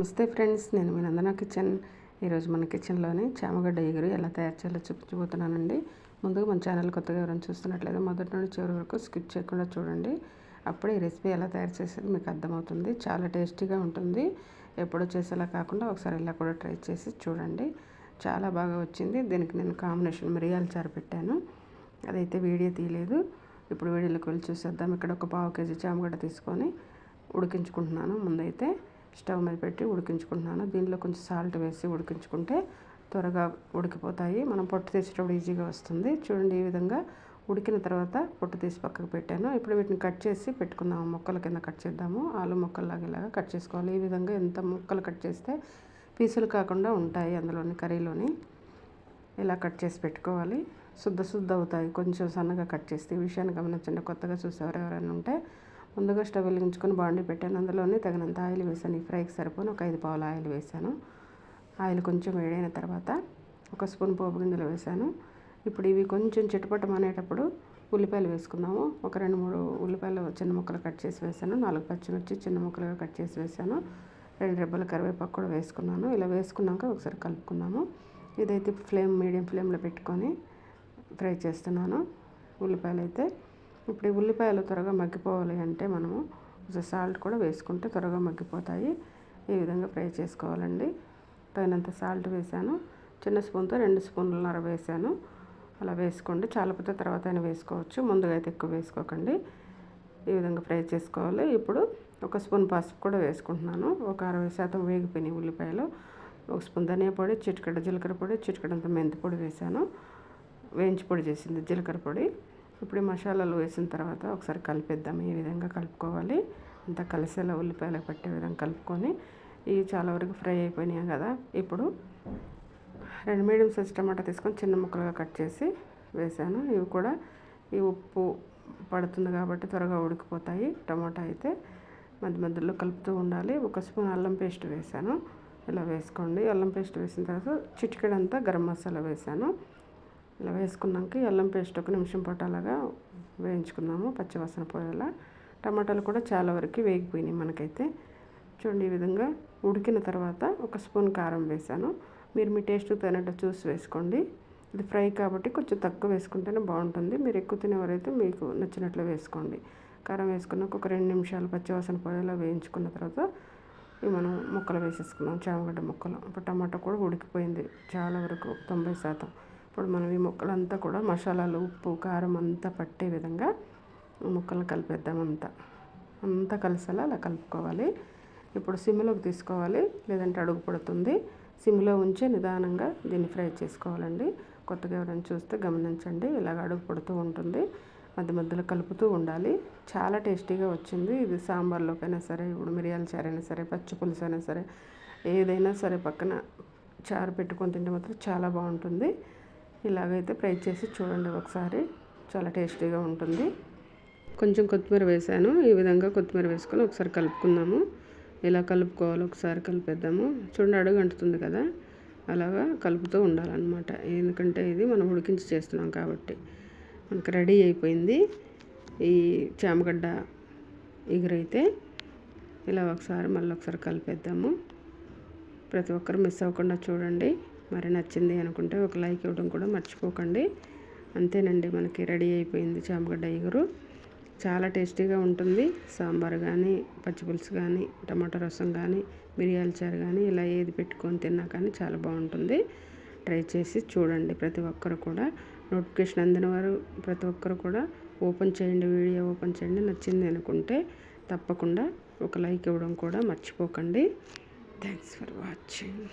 నమస్తే ఫ్రెండ్స్ నేను మీ నందన కిచెన్. ఈరోజు మన కిచెన్లోని చామగడ్డ ఎగురు ఎలా తయారు చేయాలో చూపించబోతున్నానండి. ముందుగా మన ఛానల్ కొత్తగా ఎవరైనా చూస్తున్నట్లయితే మొదటి నుండి చివరి వరకు స్కిప్ చేయకుండా చూడండి. అప్పుడే ఈ రెసిపీ ఎలా తయారు చేసేది మీకు అర్థమవుతుంది. చాలా టేస్టీగా ఉంటుంది. ఎప్పుడో చేసేలా కాకుండా ఒకసారి ఇలా కూడా ట్రై చేసి చూడండి. చాలా బాగా వచ్చింది. దీనికి నేను కాంబినేషన్ మిరియాల చారు పెట్టాను అదైతే వీడియో తీయలేదు. ఇప్పుడు వీడియోలోకి వెళ్ళి చూసేద్దాం. ఇక్కడ ఒక పావు కేజీ చామగడ్డ తీసుకొని ఉడికించుకుంటున్నాను ముందైతే. స్టవ్ మీద పెట్టి ఉడికించుకుంటున్నాను. దీనిలో కొంచెం సాల్ట్ వేసి ఉడికించుకుంటే త్వరగా ఉడికిపోతాయి. మనం పొట్టు తీసేటప్పుడు ఈజీగా వస్తుంది. చూడండి ఈ విధంగా ఉడికిన తర్వాత పొట్టు తీసి పక్కకు పెట్టాను. ఇప్పుడు వీటిని కట్ చేసి పెట్టుకుందాము. మొక్కల కింద కట్ చేద్దాము. ఆలు మొక్కల్లాగా ఇలాగా కట్ చేసుకోవాలి. ఈ విధంగా ఎంత ముక్కలు కట్ చేస్తే పీసులు కాకుండా ఉంటాయి అందులోని కర్రీలోని. ఇలా కట్ చేసి పెట్టుకోవాలి. శుద్ధ శుద్ధ అవుతాయి. కొంచెం సన్నగా కట్ చేస్తే ఈ విషయాన్ని గమనించండి. కొత్తగా చూసేవారు ఎవరైనా ఉంటే ముందుగా స్టవ్ వెలిగించుకొని బాండి పెట్టాను. అందులోనే తగినంత ఆయిల్ వేసాను. ఈ ఫ్రైకి సరిపోను ఒక ఐదు పావుల ఆయిల్ వేసాను. ఆయిల్ కొంచెం వేడైన తర్వాత ఒక స్పూన్ పోపు గింజలు వేసాను. ఇప్పుడు ఇవి కొంచెం చిటపటం అనేటప్పుడు ఉల్లిపాయలు వేసుకున్నాము ఒక రెండు మూడు ఉల్లిపాయలు చిన్న ముక్కలు కట్ చేసి వేసాను. నాలుగు పచ్చిమిర్చి చిన్న ముక్కలుగా కట్ చేసి వేసాను. రెండు రెబ్బల కరివేపాకు కూడా వేసుకున్నాను. ఇలా వేసుకున్నాక ఒకసారి కలుపుకున్నాము ఇదైతే ఫ్లేమ్ మీడియం ఫ్లేమ్లో పెట్టుకొని ఫ్రై చేస్తున్నాను. ఉల్లిపాయలు అయితే ఇప్పుడు ఈ ఉల్లిపాయలు త్వరగా మగ్గిపోవాలి అంటే మనము సాల్ట్ కూడా వేసుకుంటే త్వరగా మగ్గిపోతాయి. ఈ విధంగా ఫ్రై చేసుకోవాలండి. తగినంత సాల్ట్ వేసాను. చిన్న స్పూన్తో రెండు స్పూన్లన్నర వేసాను. అలా వేసుకోండి. చాలపోతే తర్వాత అయినా వేసుకోవచ్చు. ముందుగా అయితే ఎక్కువ వేసుకోకండి. ఈ విధంగా ఫ్రై చేసుకోవాలి. ఇప్పుడు ఒక స్పూన్ పసుపు కూడా వేసుకుంటున్నాను. ఒక అరవై శాతం వేగిపోయినాయి ఉల్లిపాయలు. ఒక స్పూన్ ధనియా పొడి చిటికడ జీలకర్ర పొడి చిటికడంత మెంతి పొడి వేసాను. వేయించి పొడి చేసింది జీలకర్ర పొడి. ఇప్పుడు మసాలాలు వేసిన తర్వాత ఒకసారి కలిపేద్దాం. ఈ విధంగా కలుపుకోవాలి. అంతా కలిసేలా ఉల్లిపాయలు పట్టే విధంగా కలుపుకొని ఇవి చాలా వరకు ఫ్రై అయిపోయినాయి కదా. ఇప్పుడు రెండు మీడియం సైజ్ టమాటా తీసుకొని చిన్న ముక్కలుగా కట్ చేసి వేసాను. ఇవి కూడా ఈ ఉప్పు పడుతుంది కాబట్టి త్వరగా ఉడికిపోతాయి. టమాటా అయితే మధ్య మధ్యలో కలుపుతూ ఉండాలి. ఒక స్పూన్ అల్లం పేస్ట్ వేసాను. ఇలా వేసుకోండి. అల్లం పేస్ట్ వేసిన తర్వాత చిటికెడంతా గరం మసాలా వేసాను. ఇలా వేసుకున్నాక అల్లం పేస్ట్ ఒక నిమిషం పట్టాలగా వేయించుకున్నాము పచ్చివాసన పోయేలా. టమాటాలు కూడా చాలా వరకు వేగిపోయినాయి మనకైతే. చూడండి ఈ విధంగా ఉడికిన తర్వాత ఒక స్పూన్ కారం వేసాను మీరు మీ టేస్ట్ తినట్టు చూసి వేసుకోండి. ఇది ఫ్రై కాబట్టి కొంచెం తక్కువ వేసుకుంటేనే బాగుంటుంది. మీరు ఎక్కువ తినేవారైతే మీకు నచ్చినట్లు వేసుకోండి. కారం వేసుకున్నాక ఒక రెండు నిమిషాలు పచ్చివాసన పోయేలా వేయించుకున్న తర్వాత ఇవి మనం ముక్కలు వేసేసుకున్నాం చామగడ్డ ముక్కలు. ఇప్పుడు టమాటా కూడా ఉడికిపోయింది చాలా వరకు తొంభై శాతం. ఇప్పుడు మనం ఈ ముక్కలంతా కూడా మసాలాలు ఉప్పు కారం అంతా పట్టే విధంగా ముక్కలను కలిపేద్దాం అంతా. అంతా కలిసేలా అలా కలుపుకోవాలి. ఇప్పుడు సిమ్లోకి తీసుకోవాలి. లేదంటే అడుగు పడుతుంది. సిమ్లో ఉంచే నిదానంగా దీన్ని ఫ్రై చేసుకోవాలండి. కొత్తగా ఎవరైనా చూస్తే గమనించండి. ఇలాగ అడుగు పడుతూ ఉంటుంది. మధ్య మధ్యలో కలుపుతూ ఉండాలి. చాలా టేస్టీగా వచ్చింది. ఇది సాంబార్లోకైనా సరే ఇప్పుడు మిరియాల చారైనా అయినా సరే పచ్చి పులుసు అయినా సరే ఏదైనా సరే పక్కన చారు పెట్టుకొని తింటే మాత్రం చాలా బాగుంటుంది. ఇలాగైతే ఫ్రై చేసి చూడండి ఒకసారి. చాలా టేస్టీగా ఉంటుంది. కొంచెం కొత్తిమీర వేసాను. ఈ విధంగా కొత్తిమీర వేసుకొని ఒకసారి కలుపుకుందాము. ఇలా కలుపుకోవాలి ఒకసారి కలిపేద్దాము. చూడండి అడుగు అంటుతుంది కదా. అలాగా కలుపుతూ ఉండాలన్నమాట. ఎందుకంటే ఇది మనం ఉడికించి చేస్తున్నాం కాబట్టి. మనకు రెడీ అయిపోయింది. ఈ చామగడ్డ ఎగురైతే ఇలా ఒకసారి మళ్ళీ ఒకసారి కలిపేద్దాము. ప్రతి ఒక్కరు మిస్ అవ్వకుండా చూడండి. మరి నచ్చింది అనుకుంటే ఒక లైక్ ఇవ్వడం కూడా మర్చిపోకండి. అంతేనండి మనకి రెడీ అయిపోయింది చామగడ్డ ఇగురు చాలా టేస్టీగా ఉంటుంది. సాంబార్ కానీ పచ్చిపులుసు కానీ టమాటా రసం కానీ మిరియాల చారు కానీ ఇలా ఏది పెట్టుకొని తిన్నా కానీ చాలా బాగుంటుంది. ట్రై చేసి చూడండి ప్రతి ఒక్కరు కూడా. నోటిఫికేషన్ అందిన వారు ప్రతి ఒక్కరు కూడా ఓపెన్ చేయండి వీడియో ఓపెన్ చేయండి. నచ్చింది అనుకుంటే తప్పకుండా ఒక లైక్ ఇవ్వడం కూడా మర్చిపోకండి. Thanks for watching.